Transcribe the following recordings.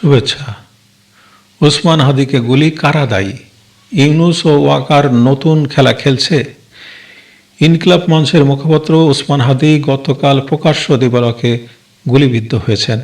শুভেচ্ছা। ওসমান হাদিকে গুলি কারা দায়ী? ইউনুস ও ওয়াকার নতুন খেলা খেলছে। ইনকিলাব মঞ্চের মুখপাত্র ওসমান হাদি গতকাল প্রকাশ্য দিবালকে গুলিবিদ্ধ হয়েছেন।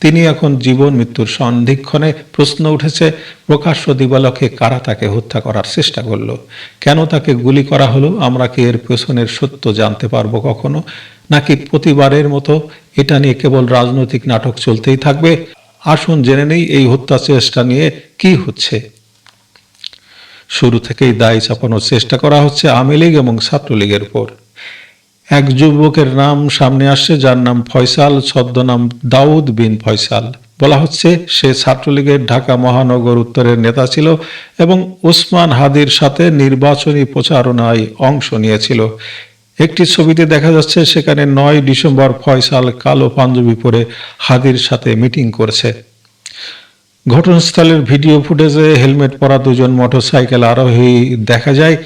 তিনি এখন জীবন মৃত্যুর সন্ধিক্ষণে প্রশ্ন উঠেছে, প্রকাশ্য দিবালকে কারা তাকে হত্যা করার চেষ্টা করল? কেন তাকে গুলি করা হলো? আমরা কি এর পেছনের সত্য জানতে পারব কখনো? নাকি প্রতিবারের মতো এটা নিয়ে কেবল রাজনৈতিক নাটক চলতেই থাকবে? আসুন জেনে নেই এই হত্যা চেষ্টা নিয়ে কি হচ্ছে। শুরু থেকেই দায় চাপানোর চেষ্টা করা হচ্ছে আওয়ামী লীগ এবং ছাত্রলীগের উপর। এক যুবকের নাম সামনে আসছে, যার নাম ফয়সাল, ছদ্মনাম দাউদ বিন ফয়সাল। বলা হচ্ছে সে ছাত্রলীগের ঢাকা মহানগর উত্তরের নেতা ছিল এবং ওসমান হাদির সাথে নির্বাচনী প্রচারণায় অংশ নিয়েছিল। একটি ছবিতে দেখা যাচ্ছে সেখানে নয় ডিসেম্বর ফয়সাল কালো পাঞ্জাবি পরে হাদির সাথে মিটিং করছে। ঘটনাস্থলের ভিডিও ফুটেজে হেলমেট পরা দুজন মোটরসাইকেল আরোহী দেখা যায়,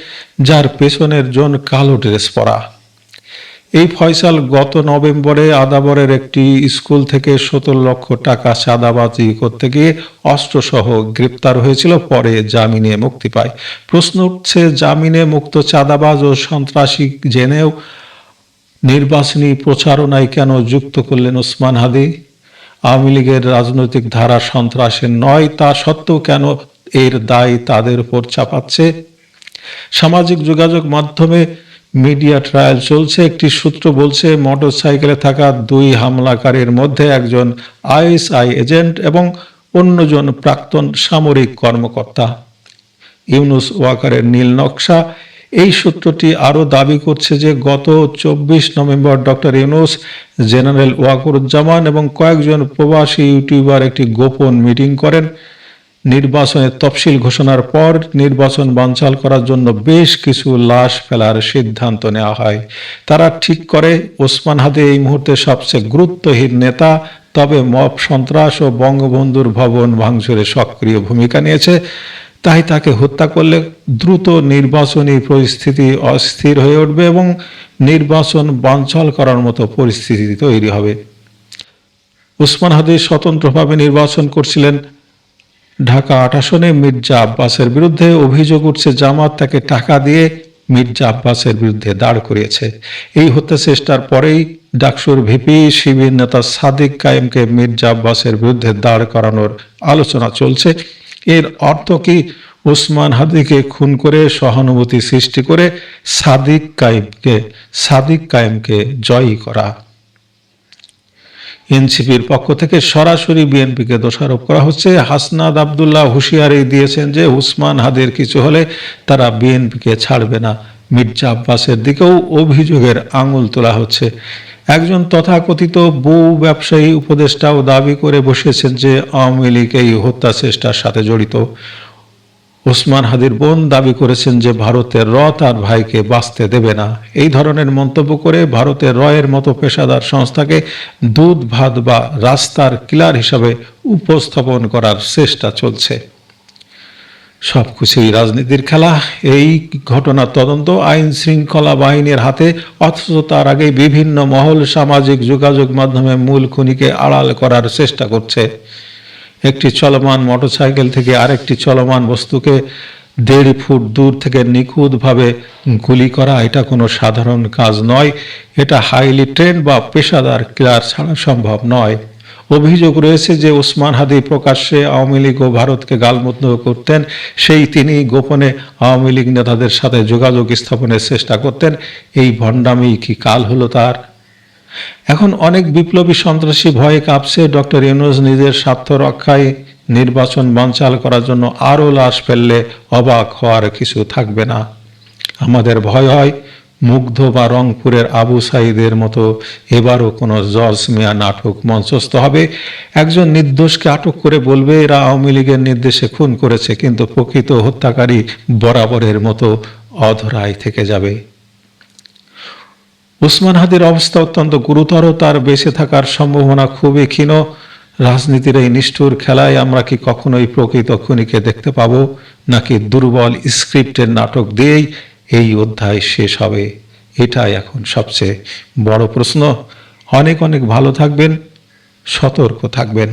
যার পেছনের জন কালো ড্রেস পরা। এই ফয়সাল গত নভেম্বরে আদাবরের একটি স্কুল থেকে সতেরো লক্ষ টাকা চাঁদাবাজি করতে গিয়ে অস্ত্রসহ গ্রেপ্তার হয়েছিল, পরে জামিনে মুক্তি পায়। প্রশ্ন উঠছে, জামিনে মুক্ত চাঁদাবাজ ও সন্ত্রাসী জেনেও নির্বাচনী প্রচারণায় কেন যুক্ত করলেন ওসমান হাদি? আওয়ামী লীগের রাজনৈতিক ধারা সন্ত্রাসের নয়, তা সত্ত্বেও কেন এর দায় তাদের উপর চাপাচ্ছে? সামাজিক যোগাযোগ মাধ্যমে মিডিয়া ট্রায়াল চলছে। একটি সূত্র বলছে, মোটরসাইকেলে থাকা দুই হামলাকারীর মধ্যে একজন আইএসআই এজেন্ট এবং অন্যজন প্রাক্তন সামরিক কর্মকর্তা। ইউনুস ওয়াকারের নীল নকশা। এই সূত্রটি আরও দাবি করছে যে, গত চব্বিশ November doctor Yunus, general Wakeruzzaman এবং কয়েকজন প্রবাসী ইউটিউবার একটি গোপন মিটিং করেন। নির্বাচনের তফসিল ঘোষণার পর নির্বাচন বানচাল করার জন্য বেশ কিছু লাশ ফেলার সিদ্ধান্ত নেওয়া হয়। তারা ঠিক করে, ওসমান হাদি এই মুহূর্তে সবচেয়ে গুরুত্বহীন নেতা, তবে মব সন্ত্রাস ও বঙ্গবন্ধুর ভবন ভাঙচুরে সক্রিয় ভূমিকা নিয়েছে। তাই তাকে হত্যা করলে দ্রুত নির্বাচনী পরিস্থিতি অস্থির হয়ে উঠবে এবং নির্বাচন বানচাল করার মতো পরিস্থিতি তৈরি হবে। উসমান হাদি স্বতন্ত্রভাবে নির্বাচন করছিলেন। ঢাকা আট আসনে মির্জা আব্বাসের বিরুদ্ধে অভিযোগ উঠছে, জামাত তাকে টাকা দিয়ে মির্জা আব্বাসের বিরুদ্ধে দাঁড় করিয়েছে। এই হত্যা চেষ্টার পরেই ডাকসুর ভিপি শিবির নেতা সাদিক কায়েমকে মির্জা আব্বাসের বিরুদ্ধে দাঁড় করানোর আলোচনা চলছে। এর অর্থ কি? ওসমান হাদিকে খুন করে সহানুভূতি সৃষ্টি করে সাদিক কায়েমকে সাদিক কায়েমকে জয়ী করা। এনসিপির পক্ষ থেকে সরাসরি বিএনপিকে দোষারোপ করা হচ্ছে। হাসনাদ আবদুল্লাহ হুঁশিয়ারি দিয়েছেন যে, উসমান হাদের কিছু হলে তারা বিএনপিকে ছাড়বে না। মির্জা আব্বাসের দিকেও অভিযোগের আঙুল তোলা হচ্ছে। একজন তথাকথিত বউ ব্যবসায়ী উপদেষ্টাও দাবি করে বসেছেন যে, আওয়ামী লীগ এই হত্যা চেষ্টার সাথে জড়িত। ওসমান হাদির বোন দাবি করেছেন যে ভারতের র তার ভাইকে বাঁচতে দেবে না। এই ধরনের মন্তব্য করে ভারতের রয়ের মতো পেশাদার সংস্থাকে দুধ, ভাত বা রাস্তার কিলার হিসাবে উপস্থাপন করার চেষ্টা চলছে। সবকিছুই রাজনীতির খেলা। এই ঘটনার তদন্ত আইন শৃঙ্খলা বাহিনীর হাতে, অথচ তার আগে বিভিন্ন মহল সামাজিক যোগাযোগ মাধ্যমে মূল খুনিকে আড়াল করার চেষ্টা করছে। একটি চলমান মোটরসাইকেল থেকে আরেকটি চলমান বস্তুকে দেড় ফুট দূর থেকে নিখুঁতভাবে গুলি করা, এটা কোনো সাধারণ কাজ নয়। এটা হাইলি ট্রেন বা পেশাদার ক্লিয়ার ছাড়া সম্ভব নয়। অভিযোগ রয়েছে যে ওসমান হাদি প্রকাশ্যে আওয়ামী লীগ ও ভারতকে গালমন্দ করতেন। সেই তিনি গোপনে আওয়ামী লীগ নেতাদের সাথে যোগাযোগ স্থাপনের চেষ্টা করতেন। এই ভণ্ডামি কি কাল হলো তার? এখন অনেক বিপ্লবী সন্ত্রাসী ভয়ে কাঁপছে। ডক্টর ইউনুস নিজের স্বার্থ রক্ষায় নির্বাচন বানচাল করার জন্য আরও লাশ ফেললে অবাক হওয়ার কিছু থাকবে না। আমাদের ভয় হয়, মুগ্ধ বা রংপুরের আবু সাইদের মতো এবারও কোনো জর্জ মিয়া নাটক মঞ্চস্থ হবে। একজন নির্দোষকে আটক করে বলবে, এরা আওয়ামী লীগের নির্দেশে খুন করেছে, কিন্তু প্রকৃত হত্যাকারী বরাবরের মতো অধরায় থেকে যাবে। উসমান হাদির অবস্থা অত্যন্ত গুরুতর, তার বেঁচে থাকার সম্ভাবনা খুবই ক্ষীণ। রাজনীতির এই নিষ্ঠুর খেলায় আমরা কি কখনোই প্রকৃত খুনিকে দেখতে পাবো, নাকি দুর্বল স্ক্রিপ্টের নাটক দিয়েই এই অধ্যায় শেষ হবে? এটাই এখন সবচেয়ে বড় প্রশ্ন। অনেক অনেক ভালো থাকবেন, সতর্ক থাকবেন।